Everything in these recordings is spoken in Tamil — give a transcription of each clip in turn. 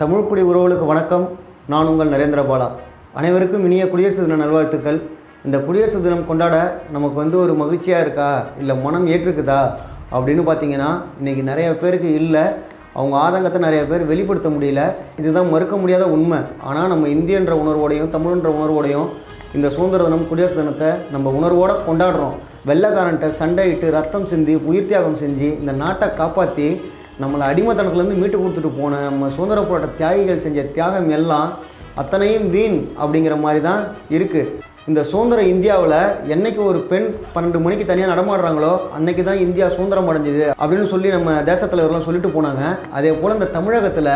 தமிழ்குடி உறவுகளுக்கு வணக்கம். நான் உங்கள் நரேந்திர பாலா. அனைவருக்கும் இனிய குடியரசு தின நல்வாழ்த்துக்கள். இந்த குடியரசு தினம் கொண்டாட நமக்கு வந்து ஒரு மகிழ்ச்சியாக இருக்கா? இல்லை மனம் ஏற்றுக்குதா அப்படின்னு பார்த்தீங்கன்னா இன்றைக்கி நிறைய பேருக்கு இல்லை. அவங்க ஆதங்கத்தை நிறைய பேர் வெளிப்படுத்த முடியல. இதுதான் மறுக்க முடியாத உண்மை. ஆனால் நம்ம இந்தியன்ற உணர்வோடையும் தமிழ்ன்ற உணர்வோடையும் இந்த சுதந்திர தினம் குடியரசு தினத்தை நம்ம உணர்வோடு கொண்டாடுறோம். வெள்ளக்காரன்ட்ட சண்டையிட்டு ரத்தம் சிந்தி உயிர் தியாகம் செஞ்சு இந்த நாட்டை காப்பாற்றி நம்மளை அடிமைத்தனத்துலேருந்து மீட்டு கொடுத்துட்டு போன நம்ம சுதந்திர போராட்ட தியாகிகள் செஞ்ச தியாகம் எல்லாம் அத்தனையும் வீண் அப்படிங்கிற மாதிரி தான் இருக்குது இந்த சுதந்திர இந்தியாவில் என்னைக்கு ஒரு பெண் பன்னெண்டு மணிக்கு தனியாக நடமாடுறாங்களோ அன்னைக்கு தான் இந்தியா சுதந்திரம் அடைஞ்சிது அப்படின்னு சொல்லி நம்ம தேசத்தலைவர்லாம் சொல்லிட்டு போனாங்க. அதே போல் இந்த தமிழகத்தில்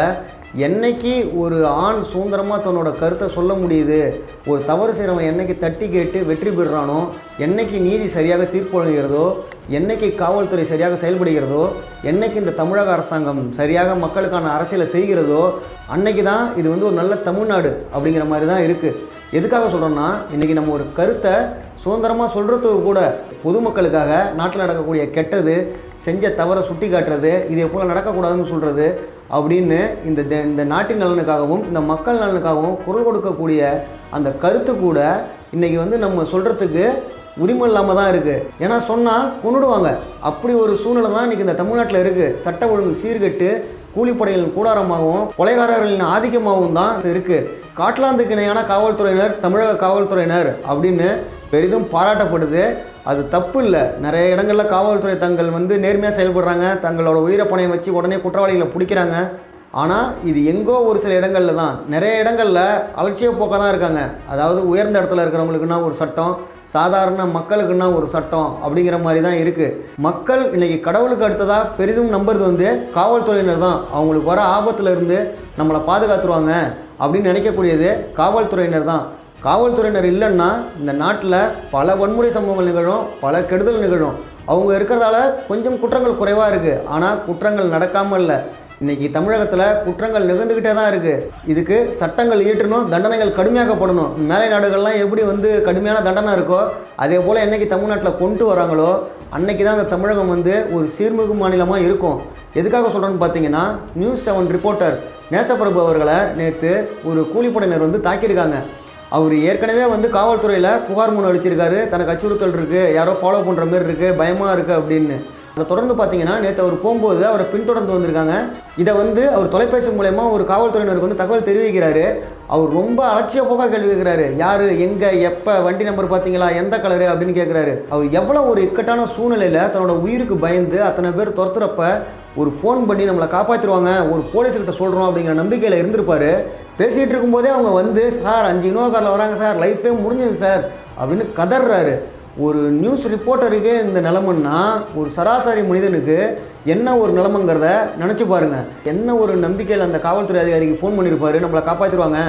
என்னைக்கு ஒரு ஆண் சுதந்திரமாக தன்னோட கருத்தை சொல்ல முடியுது ஒரு தவறு செய்கிறவன் என்னைக்கு தட்டி கேட்டு வெற்றி பெறுறானோ என்னைக்கு நீதி சரியாக தீர்ப்பு வழங்குகிறதோ என்னைக்கு காவல்துறை சரியாக செயல்படுகிறதோ என்னைக்கு இந்த தமிழக அரசாங்கம் சரியாக மக்களுக்கான அரசியலை செய்கிறதோ அன்னைக்கு தான் இது வந்து ஒரு நல்ல தமிழ்நாடு அப்படிங்கிற மாதிரி தான் இருக்குது எதுக்காக சொல்கிறோன்னா இன்றைக்கி நம்ம ஒரு கருத்தை சுதந்திரமாக சொல்கிறதுக்கு கூட பொதுமக்களுக்காக நாட்டில் நடக்கக்கூடிய கெட்டது செஞ்ச தவறை சுட்டி காட்டுறது இதே போல் நடக்கக்கூடாதுன்னு சொல்கிறது அப்படின்னு இந்த இந்த நாட்டின் நலனுக்காகவும் இந்த மக்கள் நலனுக்காகவும் குரல் கொடுக்கக்கூடிய அந்த கருத்து கூட இன்றைக்கி வந்து நம்ம சொல்கிறதுக்கு உரிமை இல்லாமல் தான் இருக்குது ஏன்னா சொன்னால் கொண்டுடுவாங்க அப்படி ஒரு சூழ்நிலை தான் இன்றைக்கி இந்த தமிழ்நாட்டில் இருக்குது சட்ட ஒழுங்கு சீர்கட்டு கூலிப்படைகளின் கூடாரமாகவும் கொலைகாரர்களின் ஆதிக்கமாகவும் தான் இருக்குது ஸ்காட்லாந்துக்கு இணையான காவல்துறையினர் தமிழக காவல்துறையினர் அப்படின்னு பெரிதும் பாராட்டப்படுது. அது தப்பு இல்லை. நிறைய இடங்களில் காவல்துறை தங்கள் வந்து நேர்மையாக செயல்படுறாங்க. தங்களோட உயிரை பணையம் வச்சு உடனே குற்றவாளிகளை பிடிக்கிறாங்க. ஆனால் இது எங்கோ ஒரு சில இடங்களில் தான். நிறைய இடங்களில் அலட்சிய போக்காக தான் இருக்காங்க. அதாவது உயர்ந்த இடத்துல இருக்கிறவங்களுக்குன்னா ஒரு சட்டம் சாதாரண மக்களுக்குன்னா ஒரு சட்டம் அப்படிங்கிற மாதிரி தான் இருக்குது மக்கள் இன்றைக்கி கடவுளுக்கு அடுத்ததாக பெரிதும் நம்புறது வந்து காவல்துறையினர் தான். அவங்களுக்கு வர ஆபத்தில் இருந்து நம்மளை பாதுகாத்துருவாங்க அப்படின்னு நினைக்கக்கூடியது காவல்துறையினர் தான். காவல்துறையினர் இல்லைன்னா இந்த நாட்டில் பல வன்முறை சம்பவங்கள் நிகழும் பல கெடுதல் நிகழும். அவங்க இருக்கிறதால கொஞ்சம் குற்றங்கள் குறைவாக இருக்குது ஆனால் குற்றங்கள் நடக்காமல் இல்லை. இன்றைக்கி தமிழகத்தில் குற்றங்கள் நிகழ்ந்துக்கிட்டே தான் இருக்குது இதுக்கு சட்டங்கள் இயற்றணும் தண்டனைகள் கடுமையாக்கப்படணும் மேலை நாடுகள்லாம் எப்படி வந்து கடுமையான தண்டனை இருக்கோ அதே போல் என்றைக்கு தமிழ்நாட்டில் கொண்டு வராங்களோ அன்னைக்கு தான் அந்த தமிழகம் வந்து ஒரு சீர்மிகு மாநிலமாக இருக்கும். எதுக்காக சொல்கிறேன்னு பார்த்தீங்கன்னா நியூஸ் செவன் ரிப்போர்ட்டர் நேசப்பிரபு அவர்களை நேற்று ஒரு கூலிப்படையினர் வந்து தாக்கியிருக்காங்க. அவர் ஏற்கனவே வந்து காவல்துறையில் புகார் மனு அளிச்சிருக்காரு. தனக்கு அச்சுறுத்தல் இருக்குது யாரோ ஃபாலோ பண்ணுற மாதிரி இருக்குது பயமாக இருக்குது அப்படின்னு. அதை தொடர்ந்து பார்த்தீங்கன்னா நேற்று அவர் போகும்போது அவரை பின்தொடர்ந்து வந்திருக்காங்க. இதை வந்து அவர் தொலைபேசி மூலயமா ஒரு காவல்துறையினருக்கு வந்து தகவல் தெரிவிக்கிறாரு. அவர் ரொம்ப அலட்சிய போக்காக கேள்வி கேட்குறாரு. யார் எங்கே எப்போ வண்டி நம்பர் பார்த்தீங்களா எந்த கலரு அப்படின்னு கேட்குறாரு. அவர் எவ்வளோ ஒரு இக்கட்டான சூழ்நிலையில் தன்னோட உயிருக்கு பயந்து அத்தனை பேர் துரத்துறப்ப ஒரு ஃபோன் பண்ணி நம்மளை காப்பாற்றிடுவாங்க ஒரு போலீஸ்கிட்ட சொல்கிறோம் அப்படிங்கிற நம்பிக்கையில் இருந்திருப்பாரு. பேசிகிட்டு இருக்கும்போதே அவங்க வந்து சார் அஞ்சு இன்னோ காரில் வராங்க சார். லைஃபே முடிஞ்சது சார். அப்படின்னு கதறாரு ஒரு நியூஸ் ரிப்போர்ட்டருக்கு இந்த நிலமன்னா ஒரு சராசரி மனிதனுக்கு என்ன ஒரு நிலமங்கிறத நினச்சி பாருங்க. என்ன ஒரு நம்பிக்கையில் அந்த காவல்துறை அதிகாரிக்கு ஃபோன் பண்ணியிருப்பாரு நம்மளை காப்பாற்றிடுவாங்க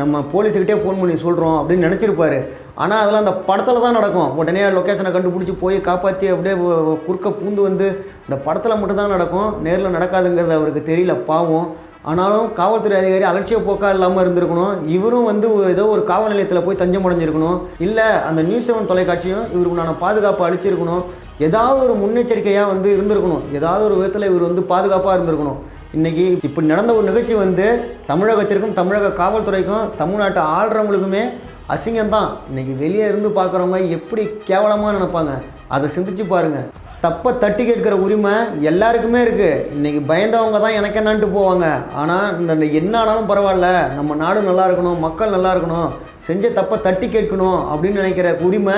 நம்ம போலீஸுக்கிட்டே ஃபோன் பண்ணி சொல்கிறோம் அப்படின்னு நினச்சிருப்பாரு. ஆனால் அதெல்லாம் அந்த படத்தில் தான் நடக்கும். உடனே லொக்கேஷனை கண்டுபிடிச்சி போய் காப்பாற்றி அப்படியே குறுக்க பூந்து வந்து இந்த படத்தில் மட்டும்தான் நடக்கும். நேரில் நடக்காதுங்கிறது அவருக்கு தெரியல பாவம். ஆனாலும் காவல்துறை அதிகாரி அலட்சிய போக்கா இல்லாமல் இருந்திருக்கணும். இவரும் வந்து ஏதோ ஒரு காவல் நிலையத்தில் போய் தஞ்சம் அடைஞ்சிருக்கணும். இல்லை அந்த நியூஸ் செவன் தொலைக்காட்சியும் இவருக்குண்டான பாதுகாப்பு அளிச்சிருக்கணும். ஏதாவது ஒரு முன்னெச்சரிக்கையாக வந்து இருந்திருக்கணும். ஏதாவது ஒரு விதத்தில் இவர் வந்து பாதுகாப்பாக இருந்திருக்கணும். இன்றைக்கி இப்படி நடந்த ஒரு நிகழ்ச்சி வந்து தமிழகத்திற்கும் தமிழக காவல்துறைக்கும் தமிழ்நாட்டை ஆள்றவங்களுக்குமே அசிங்கம்தான். இன்றைக்கி வெளியே இருந்து பார்க்குறவங்க எப்படி கேவலமாக நினைப்பாங்க? அதை சிந்திச்சு பாருங்கள் தப்பை தட்டி கேட்குற உரிமை எல்லாருக்குமே இருக்குது இன்றைக்கி பயந்தவங்க தான் எனக்கு என்னன்ட்டு போவாங்க. ஆனால் இந்த என்ன ஆனாலும் பரவாயில்ல. நம்ம நாடு நல்லா இருக்கணும் மக்கள் நல்லா இருக்கணும் செஞ்ச தப்பை தட்டி கேட்கணும் அப்படின்னு நினைக்கிற உரிமை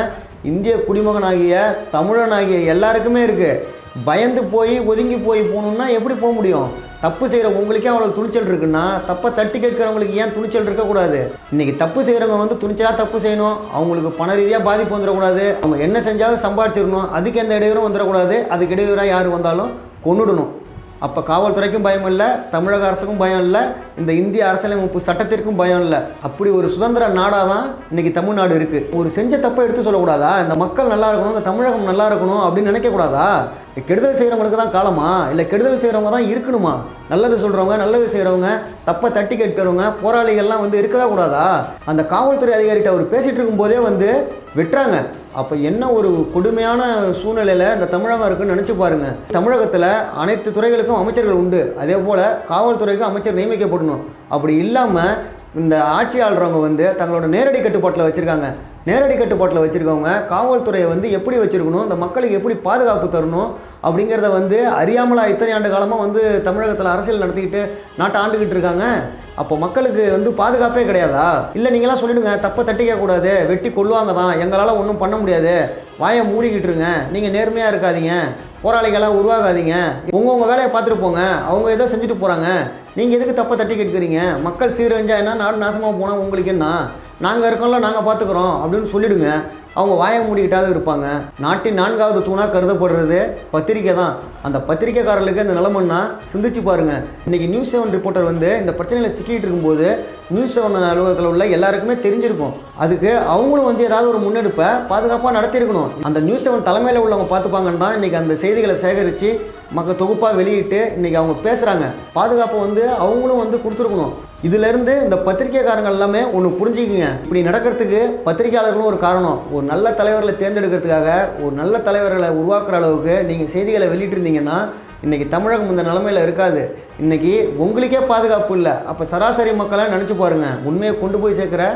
இந்திய குடிமகனாகிய தமிழனாகிய எல்லாருக்குமே இருக்குது பயந்து போய் ஒதுங்கி போய் போகணுன்னா எப்படி போக முடியும்? தப்பு செய்கிற உங்களுக்கே அவ்வளோ துணிச்சல் இருக்குன்னா தப்பை தட்டி கேட்குறவங்களுக்கு ஏன் துணிச்சல் இருக்கக்கூடாது இன்றைக்கி தப்பு செய்கிறவங்க வந்து துணிச்சலாக தப்பு செய்யணும். அவங்களுக்கு பண ரீதியாக பாதிப்பு வந்துடக்கூடாது. அவங்க என்ன செஞ்சாலும் சம்பாதிச்சிடணும் அதுக்கு எந்த இடையூறும் வந்துடக்கூடாது. அதுக்கு இடையூறாக யார் வந்தாலும் கொன்னுடணும். அப்போ காவல்துறைக்கும் பயம் இல்லை தமிழக அரசுக்கும் பயம் இல்லை இந்த இந்திய அரசியலமைப்பு சட்டத்திற்கும் பயம் இல்லை. அப்படி ஒரு சுதந்திர நாடாக தான் இன்னைக்கு தமிழ்நாடு இருக்குது ஒரு செஞ்ச தப்பை எடுத்து சொல்லக்கூடாதா? இந்த மக்கள் நல்லா இருக்கணும் இந்த தமிழகம் நல்லா இருக்கணும் அப்படின்னு நினைக்கக்கூடாதா? கெடுதல் செய்கிறவங்களுக்கு தான் காலமா? இல்லை கெடுதல் செய்கிறவங்க தான் இருக்கணுமா? நல்லது சொல்கிறவங்க நல்லது செய்கிறவங்க தப்பை தட்டி கேட்கிறவங்க போராளிகள்லாம் வந்து இருக்கவே கூடாதா? அந்த காவல்துறை அதிகாரிகிட்ட அவர் பேசிகிட்டு இருக்கும்போதே வந்து வெட்டுறாங்க. அப்போ என்ன ஒரு கொடுமையான சூழ்நிலையில் இந்த தமிழகம் இருக்குன்னு நினச்சி பாருங்கள் தமிழகத்தில் அனைத்து துறைகளுக்கும் அமைச்சர்கள் உண்டு. அதே போல் காவல்துறைக்கும் அமைச்சர் நியமிக்கப்படணும். அப்படி இல்லாமல் இந்த ஆட்சியாளரவங்க வந்து தங்களோட நேரடி கட்டுப்பாட்டில் வச்சுருக்காங்க. நேரடி கட்டுப்பாட்டில் வச்சுருக்கவங்க காவல்துறையை வந்து எப்படி வச்சுருக்கணும் இந்த மக்களுக்கு எப்படி பாதுகாப்பு தரணும் அப்படிங்கிறத வந்து அறியாமலா இத்தனை ஆண்டு காலமாக வந்து தமிழகத்தில் அரசியல் நடத்திக்கிட்டு நாட்டை ஆண்டுக்கிட்டு இருக்காங்க. அப்போ மக்களுக்கு வந்து பாதுகாப்பே கிடையாதா? இல்லை நீங்களாம் சொல்லிவிடுங்க தப்பை தட்டிக்க கூடாது வெட்டி கொள்ளுவாங்க தான் எங்களால் ஒன்றும் பண்ண முடியாது வாயை மூடிக்கிட்டு இருங்க நீங்கள் நேர்மையாக இருக்காதீங்க போராளிகளாக உருவாகாதீங்க உங்கள் உங்கள் வேலையை பார்த்துட்டு போங்க அவங்க ஏதோ செஞ்சுட்டு போகிறாங்க நீங்கள் எதுக்கு தப்பை தட்டி கேட்குறீங்க? மக்கள் சீரழிஞ்சா என்ன நாடு நாசமாக போனால் உங்களுக்கு என்ன? நாங்கள் இருக்கோம்ல நாங்கள் பார்த்துக்குறோம் அப்படின்னு சொல்லிவிடுங்க அவங்க வாயை மூடிக்கிட்டாவது இருப்பாங்க. நாட்டின் நான்காவது தூணாக கருதப்படுறது பத்திரிக்கை தான். அந்த பத்திரிக்கைக்காரர்களுக்கு இந்த நிலமன்னா சிந்திச்சு பாருங்க. இன்றைக்கி நியூஸ் செவன் ரிப்போர்ட்டர் வந்து இந்த பிரச்சனையில் சிக்கிட்டு இருக்கும்போது நியூஸ் செவன் அலுவலகத்தில் உள்ள எல்லாருக்குமே தெரிஞ்சிருக்கும். அதுக்கு அவங்களும் வந்து ஏதாவது ஒரு முன்னெடுப்பை பாதுகாப்பாக நடத்தியிருக்கணும். அந்த நியூஸ் செவன் தலைமையில் உள்ளவங்க பார்த்துப்பாங்கன்னு தான் இன்றைக்கி அந்த செய்திகளை சேகரித்து மக்கள் தொகுப்பாக வெளியிட்டு இன்றைக்கி அவங்க பேசுகிறாங்க பாதுகாப்பை வந்து அவங்களும் வந்து கொடுத்துருக்கணும். இதிலேருந்து இந்த பத்திரிகைக்காரங்கள் எல்லாமே ஒன்று புரிஞ்சுக்கிங்க. இப்படி நடக்கிறதுக்கு பத்திரிக்கையாளர்களும் ஒரு காரணம். ஒரு நல்ல தலைவர்களை தேர்ந்தெடுக்கிறதுக்காக ஒரு நல்ல தலைவர்களை உருவாக்குற அளவுக்கு நீங்கள் செய்திகளை வெளியிட்டிருந்தீங்கன்னா இன்றைக்கி தமிழகம் இந்த நிலமையில் இருக்காது. இன்றைக்கி உங்களுக்கே பாதுகாப்பு இல்லை. அப்போ சராசரி மக்களாக நினச்சி பாருங்கள் உண்மையை கொண்டு போய் சேர்க்குற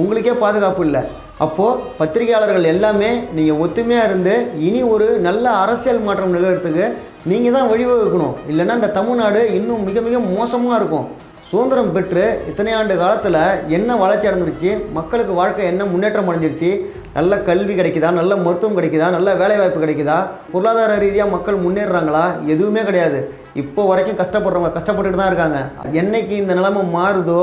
உங்களுக்கே பாதுகாப்பு இல்லை. அப்போது பத்திரிகையாளர்கள் எல்லாமே நீங்கள் ஒத்துமையாக இருந்து இனி ஒரு நல்ல அரசியல் மாற்றம் நிகழ்கிறதுக்கு நீங்கள் தான் வழிவகுக்கணும். இல்லைன்னா இந்த தமிழ்நாடு இன்னும் மிக மிக மோசமாக இருக்கும். சுதந்திரம் பெற்று இத்தனை ஆண்டு காலத்தில் என்ன வளர்ச்சி அடைஞ்சிருச்சு? மக்களுக்கு வாழ்க்கை என்ன முன்னேற்றம் அடைஞ்சிருச்சு? நல்ல கல்வி கிடைக்குதா? நல்ல மருத்துவம் கிடைக்குதா? நல்ல வேலைவாய்ப்பு கிடைக்குதா? பொருளாதார ரீதியாக மக்கள் முன்னேறுறாங்களா? எதுவுமே கிடையாது. இப்போ வரைக்கும் கஷ்டப்படுறவங்க கஷ்டப்பட்டுட்டு தான் இருக்காங்க. என்னைக்கு இந்த நிலைமை மாறுதோ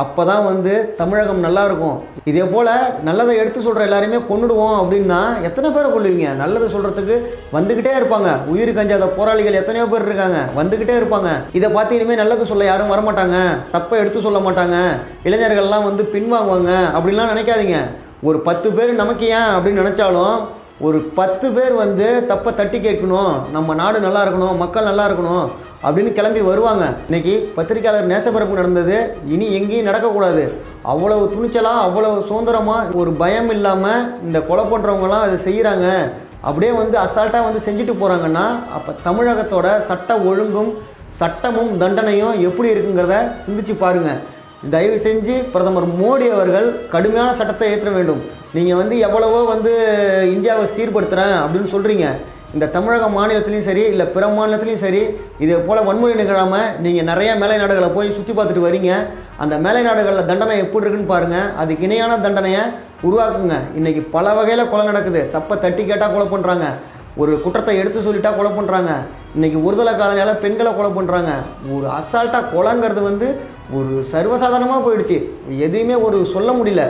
அப்போ தான் வந்து தமிழகம் நல்லா இருக்கும் இதே போல் நல்லதை எடுத்து சொல்கிற எல்லாரையுமே கொண்டுடுவோம் அப்படின்னா எத்தனை பேரை கொள்ளுவீங்க நல்லது சொல்கிறதுக்கு வந்துக்கிட்டே இருப்பாங்க. உயிர் கஞ்சாத போராளிகள் எத்தனையோ பேர் இருக்காங்க. வந்துக்கிட்டே இருப்பாங்க. இதை பார்த்து இனிமேல் நல்லது சொல்ல யாரும் வரமாட்டாங்க. தப்பை எடுத்து சொல்ல மாட்டாங்க. இளைஞர்கள்லாம் வந்து பின்வாங்குவாங்க. அப்படின்லாம் நினைக்காதீங்க. ஒரு பத்து பேர் நமக்கு ஏன் அப்படின்னு நினச்சாலும் ஒரு பத்து பேர் வந்து தப்பை தட்டி கேட்கணும். நம்ம நாடு நல்லா இருக்கணும் மக்கள் நல்லா இருக்கணும் அப்படின்னு கிளம்பி வருவாங்க. இன்னைக்கு பத்திரிக்கையாளர் நேசப்பரப்பு நடந்தது. இனி எங்கேயும் நடக்கக்கூடாது. அவ்வளவு துணிச்சலாக அவ்வளவு சுதந்திரமாக ஒரு பயம் இல்லாமல் இந்த கொலை பண்ணுறவங்களாம் அதை செய்கிறாங்க அப்படியே வந்து அசால்ட்டாக வந்து செஞ்சுட்டு போகிறாங்கன்னா அப்போ தமிழகத்தோட சட்ட ஒழுங்கும் சட்டமும் தண்டனையும் எப்படி இருக்குங்கிறத சிந்திச்சு பாருங்கள் தயவு செஞ்சு பிரதமர் மோடி அவர்கள் கடுமையான சட்டத்தை ஏற்ற வேண்டும். நீங்கள் வந்து எவ்வளவோ வந்து இந்தியாவை சீர்படுத்துகிறேன் அப்படின்னு சொல்கிறீங்க இந்த தமிழக மாநிலத்திலையும் சரி இல்லை பிற மாநிலத்திலையும் சரி இதே போல் வன்முறை நிகழாமல் நீங்கள் நிறையா மேலை நாடுகளை போய் சுற்றி பார்த்துட்டு வரீங்க. அந்த மேலை நாடுகளில் தண்டனை எப்படி இருக்குன்னு பாருங்கள் அதுக்கு இணையான தண்டனையை உருவாக்குங்க. இன்றைக்கி பல வகையில் கொலை நடக்குது. தப்பை தட்டி கேட்டால் கொலை பண்ணுறாங்க ஒரு குற்றத்தை எடுத்து சொல்லிட்டா கொலை பண்ணுறாங்க இன்றைக்கி ஒருதலை காதலையால் பெண்களை கொலை பண்ணுறாங்க ஒரு அசால்ட்டாக கொலைங்கிறது வந்து ஒரு சர்வசாதாரணமாக போயிடுச்சு. எதையுமே ஒரு சொல்ல முடியல.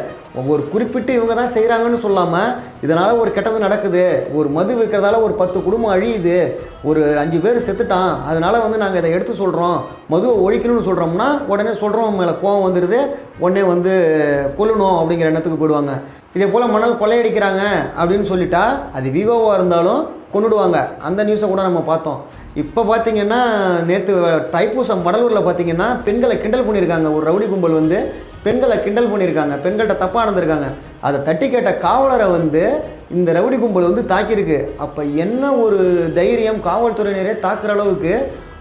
ஒரு குறிப்பிட்டு இவங்க தான் செய்கிறாங்கன்னு சொல்லாமல் இதனால் ஒரு கெட்டது நடக்குது. ஒரு மது விற்கிறதால ஒரு பத்து குடும்பம் அழியுது. ஒரு அஞ்சு பேர் செத்துட்டான். அதனால் வந்து நாங்கள் இதை எடுத்து சொல்கிறோம் மதுவை ஒழிக்கணும்னு சொல்கிறோம்னா உடனே சொல்கிறோம் மேலே கோவம் வந்துடுது உடனே வந்து கொல்லணும் அப்படிங்கிற எண்ணத்துக்கு போயிடுவாங்க. இதே போல் மணல் கொள்ளையடிக்கிறாங்க அப்படின்னு சொல்லிட்டா அது விவோவாக இருந்தாலும் கொண்டுடுவாங்க. அந்த நியூஸை கூட நம்ம பார்த்தோம். இப்போ பார்த்தீங்கன்னா நேற்று தைப்பூசம் வடலூரில் பார்த்தீங்கன்னா பெண்களை கிண்டல் பண்ணியிருக்காங்க. ஒரு ரவுடி கும்பல் வந்து பெண்களை கிண்டல் பண்ணியிருக்காங்க. பெண்கள்கிட்ட தப்பாக நடந்திருக்காங்க. அதை தட்டி கேட்ட காவலரை வந்து இந்த ரவுடி கும்பல் வந்து தாக்கியிருக்கு. அப்போ என்ன ஒரு தைரியம்? காவல்துறையினரே தாக்குற அளவுக்கு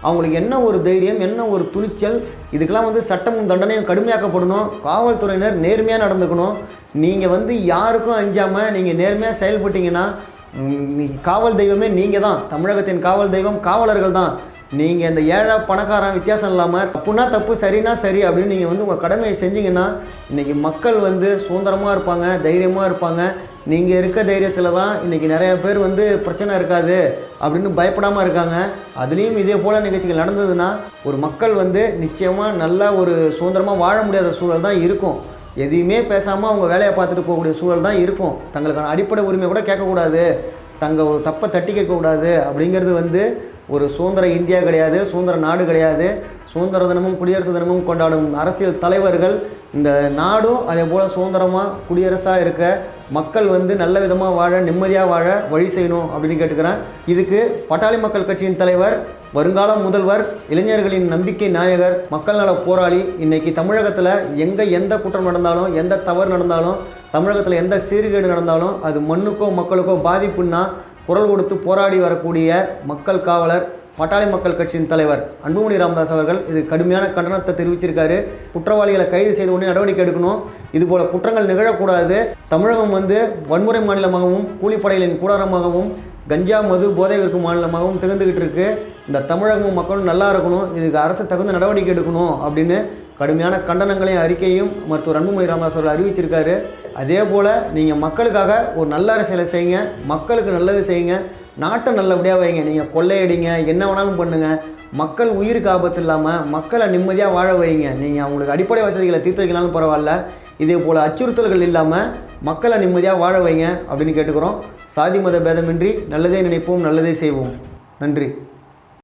அவங்களுக்கு என்ன ஒரு தைரியம் என்ன ஒரு துணிச்சல்? இதுக்கெல்லாம் வந்து சட்டமும் தண்டனையும் கடுமையாக்கப்படணும். காவல்துறையினர் நேர்மையாக நடந்துக்கணும். நீங்கள் வந்து யாருக்கும் அஞ்சாமல் நீங்கள் நேர்மையாக செயல்பட்டீங்கன்னா காவல் தெய்வமே நீங்கள் தான் தமிழகத்தின் காவல் தெய்வம் காவலர்கள் தான் நீங்கள் இந்த ஏழை பணக்காரன் வித்தியாசம் இல்லாமல் தப்புனா தப்பு சரினா சரி அப்படின்னு நீங்கள் வந்து உங்கள் கடமையை செஞ்சீங்கன்னா இன்றைக்கி மக்கள் வந்து சுதந்திரமாக இருப்பாங்க தைரியமாக இருப்பாங்க. நீங்கள் இருக்க தைரியத்தில் தான் இன்றைக்கி நிறைய பேர் வந்து பிரச்சனை இருக்காது அப்படின்னு பயப்படாமல் இருக்காங்க. அதுலேயும் இதே போல் நிகழ்ச்சிகள் நடந்ததுன்னா ஒரு மக்கள் வந்து நிச்சயமாக நல்லா ஒரு சுதந்திரமாக வாழ முடியாத சூழல் தான் இருக்கும். எதையுமே பேசாமல் அவங்க வேலையை பார்த்துட்டு போகக்கூடிய சூழல் தான் இருக்கும். தங்களுக்கான அடிப்படை உரிமை கூட கேட்கக்கூடாது. தங்க ஒரு தப்பை தட்டி கேட்கக்கூடாது அப்படிங்கிறது வந்து ஒரு சுதந்திர இந்தியா கிடையாது சுதந்திர நாடு கிடையாது. சுதந்திர தினமும் குடியரசு தினமும் கொண்டாடும் அரசியல் தலைவர்கள் இந்த நாடும் அதே போல் சுதந்திரமாக குடியரசாக இருக்க மக்கள் வந்து நல்ல விதமாக வாழ நிம்மதியாக வாழ வழி செய்யணும் அப்படின்னு கேட்டுக்கிறேன். இதுக்கு பட்டாளி மக்கள் கட்சியின் தலைவர் வருங்கால முதல்வர் இளைஞர்களின் நம்பிக்கை நாயகர் மக்கள் நல போராளி இன்னைக்கு தமிழகத்தில் எங்கே எந்த குற்றம் நடந்தாலும் எந்த தவறு நடந்தாலும் தமிழகத்தில் எந்த சீர்கேடு நடந்தாலும் அது மண்ணுக்கோ மக்களுக்கோ பாதிப்புன்னா குரல் கொடுத்து போராடி வரக்கூடிய மக்கள் காவலர் பட்டாளி மக்கள் கட்சியின் தலைவர் அன்புமணி ராமதாஸ் அவர்கள் இது கடுமையான கண்டனத்தை தெரிவிச்சிருக்காரு. குற்றவாளிகளை கைது செய்த உடனே நடவடிக்கை எடுக்கணும். இது போல குற்றங்கள் நிகழக்கூடாது. தமிழகம் வந்து வன்முறை மாநிலமாகவும் கூலிப்படைகளின் கூடாரமாகவும் கஞ்சா மது போதை விற்கும் மாநிலமாகவும் திகழ்ந்துக்கிட்டு இருக்கு. இந்த தமிழகமும் மக்களும் நல்லா இருக்கணும். இதுக்கு அரசு தகுந்த நடவடிக்கை எடுக்கணும் அப்படின்னு கடுமையான கண்டனங்களையும் அறிக்கையும் மருத்துவர் அன்புமணி ராமதாஸ் அவர்கள் அறிவிச்சிருக்காரு. அதே போல் நீங்கள் மக்களுக்காக ஒரு நல்ல அரசியலை செய்யுங்க. மக்களுக்கு நல்லது செய்யுங்க. நாட்டை நல்லபடியாக வைங்க. நீங்கள் கொள்ளையடிங்க. என்ன வேணாலும் பண்ணுங்கள் மக்கள் உயிருக்கு ஆபத்து இல்லாமல் மக்களை நிம்மதியாக வாழ வைங்க. நீங்கள் அவங்களுக்கு அடிப்படை வசதிகளை தீர்த்து வைக்கலாம்னு பரவாயில்ல. இதே போல் அச்சுறுத்தல்கள் இல்லாமல் மக்களை நிம்மதியாக வாழ வைங்க அப்படின்னு கேட்டுக்கிறோம். சாதி மத பேதமின்றி நல்லதே நினைப்போம் நல்லதே செய்வோம். நன்றி.